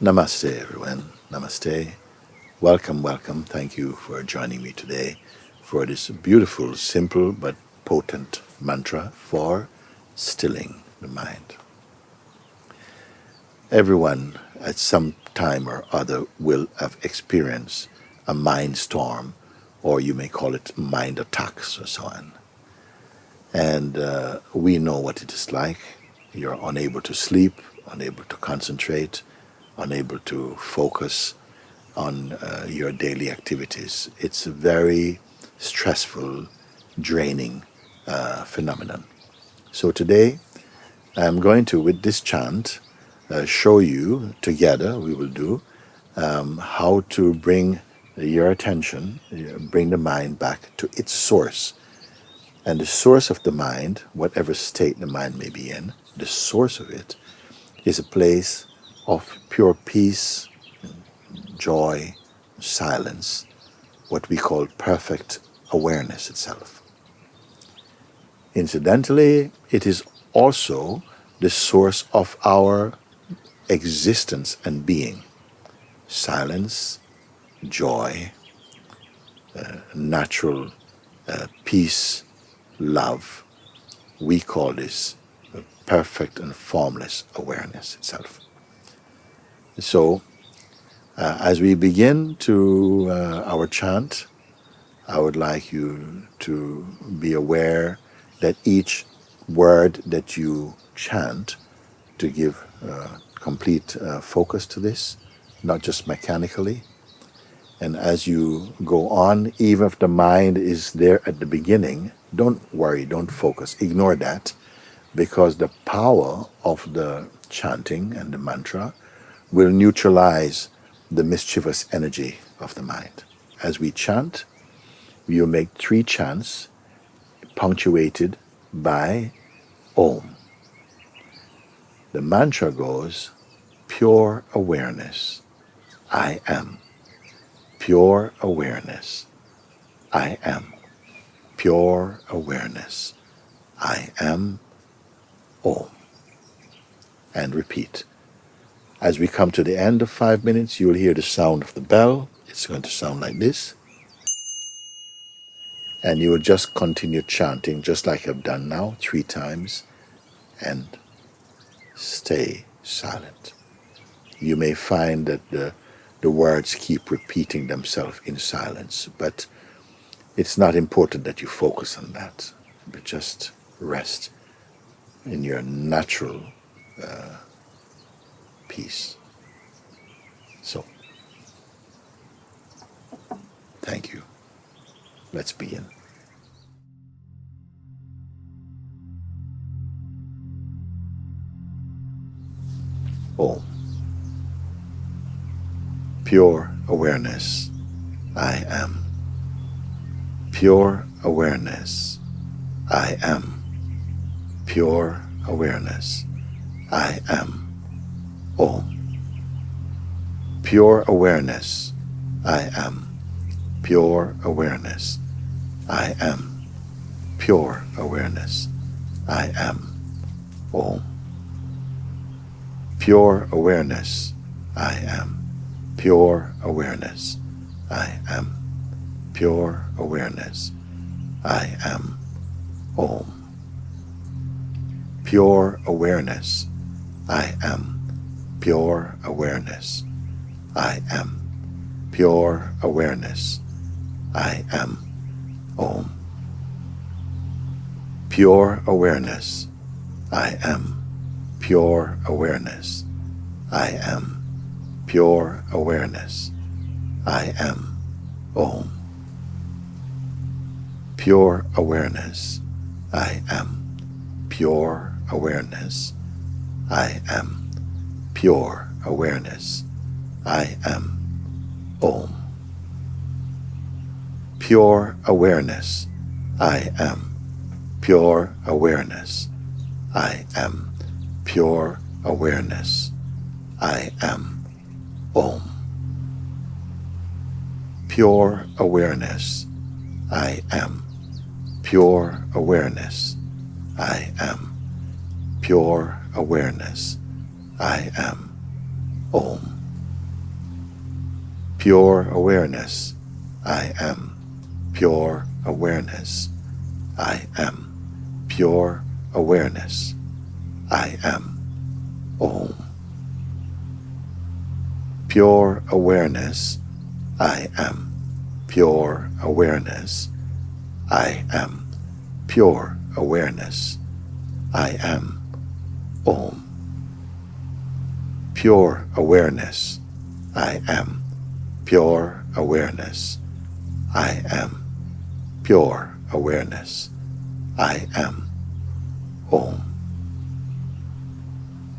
Namaste, everyone. Namaste. Welcome, welcome. Thank you for joining me today for this beautiful, simple, but potent mantra for stilling the mind. Everyone at some time or other will have experienced a mind storm, or you may call it mind attacks or so on. And uh, we know what it is like. You're unable to sleep, unable to concentrate, unable to focus on uh, your daily activities. It's a very stressful, draining uh, phenomenon. So today, I'm going to, with this chant, uh, show you together, we will do, um, how to bring your attention, bring the mind back to its source. And the source of the mind, whatever state the mind may be in, the source of it is a place of pure peace, joy, silence, what we call perfect awareness itself. Incidentally, it is also the source of our existence and being. Silence, joy, uh, natural uh, peace, love. We call this perfect and formless awareness itself. So, uh, as we begin to uh, our chant, I would like you to be aware that each word that you chant to give uh, complete uh, focus to this, not just mechanically. And as you go on, even if the mind is there at the beginning, don't worry, don't focus, ignore that, because the power of the chanting and the mantra will neutralize the mischievous energy of the mind. As we chant, will make three chants punctuated by Om. The mantra goes pure awareness. I am. Pure awareness. I am. Pure awareness. I am. Om. And repeat. As we come to the end of five minutes, you'll hear the sound of the bell. It's going to sound like this. And you will just continue chanting, just like I've done now, three times, and stay silent. You may find that the, the words keep repeating themselves in silence, but it's not important that you focus on that, but just rest in your natural uh, peace. So, thank you. Let's begin. Om. Pure awareness, I am. Pure awareness, I am. Pure awareness, I am. Om. Pure awareness, I am. Pure awareness, I am. Pure awareness, I am. Om pure awareness, I am. Pure awareness, I am. Pure awareness, I am. Om. Pure awareness, I am. Pure awareness, I am. Pure awareness, I am. Om. Pure awareness, I am pure awareness. I am pure awareness. I am Om. Pure awareness. I am pure awareness. I am pure awareness. I am Om. Pure awareness. I am pure awareness. I am pure awareness. I am Om. Pure awareness. I am pure awareness. I am pure awareness. I am Om. pure awareness. I am pure awareness. I am pure awareness. I am Om. Pure awareness. I am pure awareness. I am pure awareness. I am Om. Pure awareness. I am pure awareness. I am pure awareness. I am Om.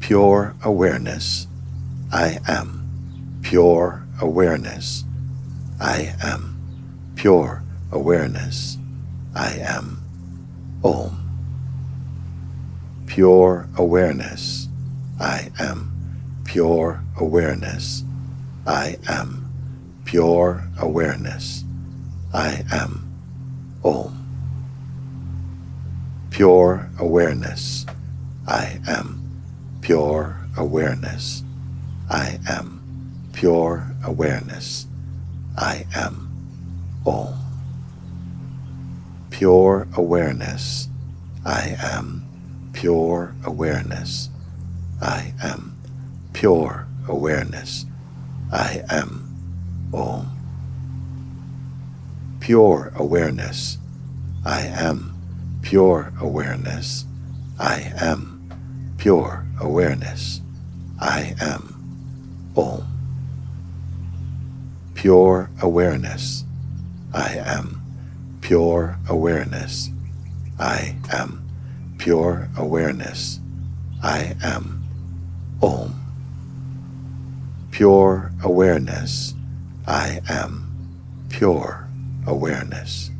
Pure awareness. I am pure awareness. I am pure awareness. I am Om. Pure awareness. I am pure awareness. I am pure awareness. I am Om. Pure awareness. I am pure awareness. I am pure awareness. I am Om. Pure awareness. I am pure awareness. I am pure awareness. I am Om. Pure awareness. I am pure awareness. I am pure awareness. I am Om. Pure awareness. I am pure awareness. I am pure awareness. I am Om. Pure awareness. I am pure awareness.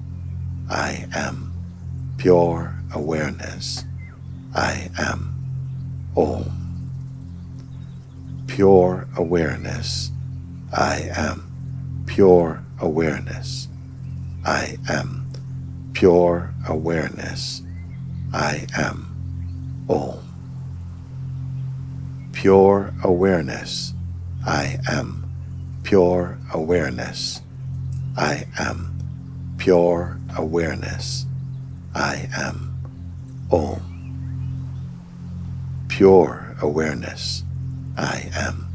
I am pure awareness. I am Om. Pure awareness. I am pure awareness. I am pure awareness. I am Om. Pure awareness. I am pure awareness. I am pure awareness. I am Om. Pure awareness. I am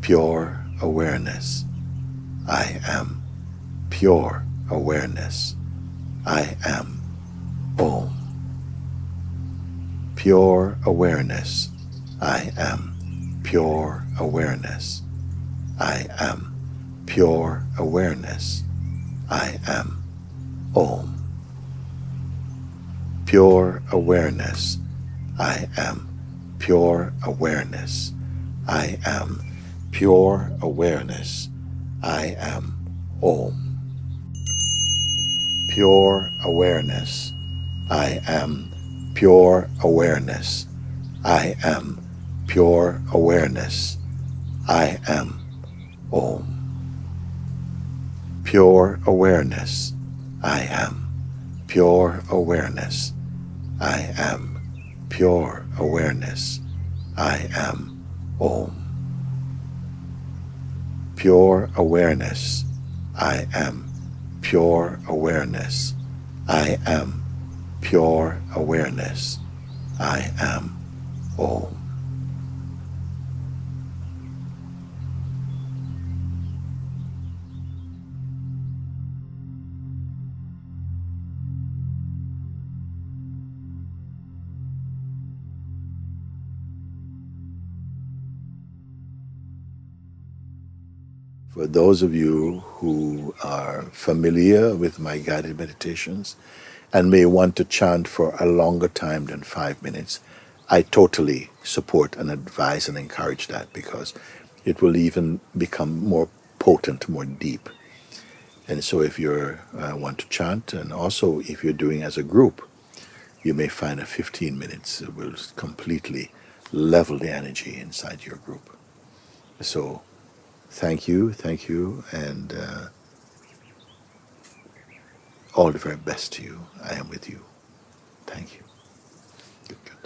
pure awareness. I am pure awareness. I am Om. Pure awareness. I am pure awareness. I am pure awareness. I am Om. Pure awareness. I am pure awareness. I am pure awareness. I am Om. Pure awareness. I am pure awareness. I am pure awareness. I am Om. Pure awareness. I am pure awareness. I am pure awareness. I am Om. Pure awareness. I am pure awareness. I am pure awareness. I am Om. For those of you who are familiar with my guided meditations and may want to chant for a longer time than five minutes, I totally support and advise and encourage that because it will even become more potent, more deep. And so, if you uh, want to chant, and also if you're doing as a group, you may find that 15 minutes will completely level the energy inside your group. So, Thank you, thank you, and uh, all the very best to you. I am with you. Thank you. Good, good.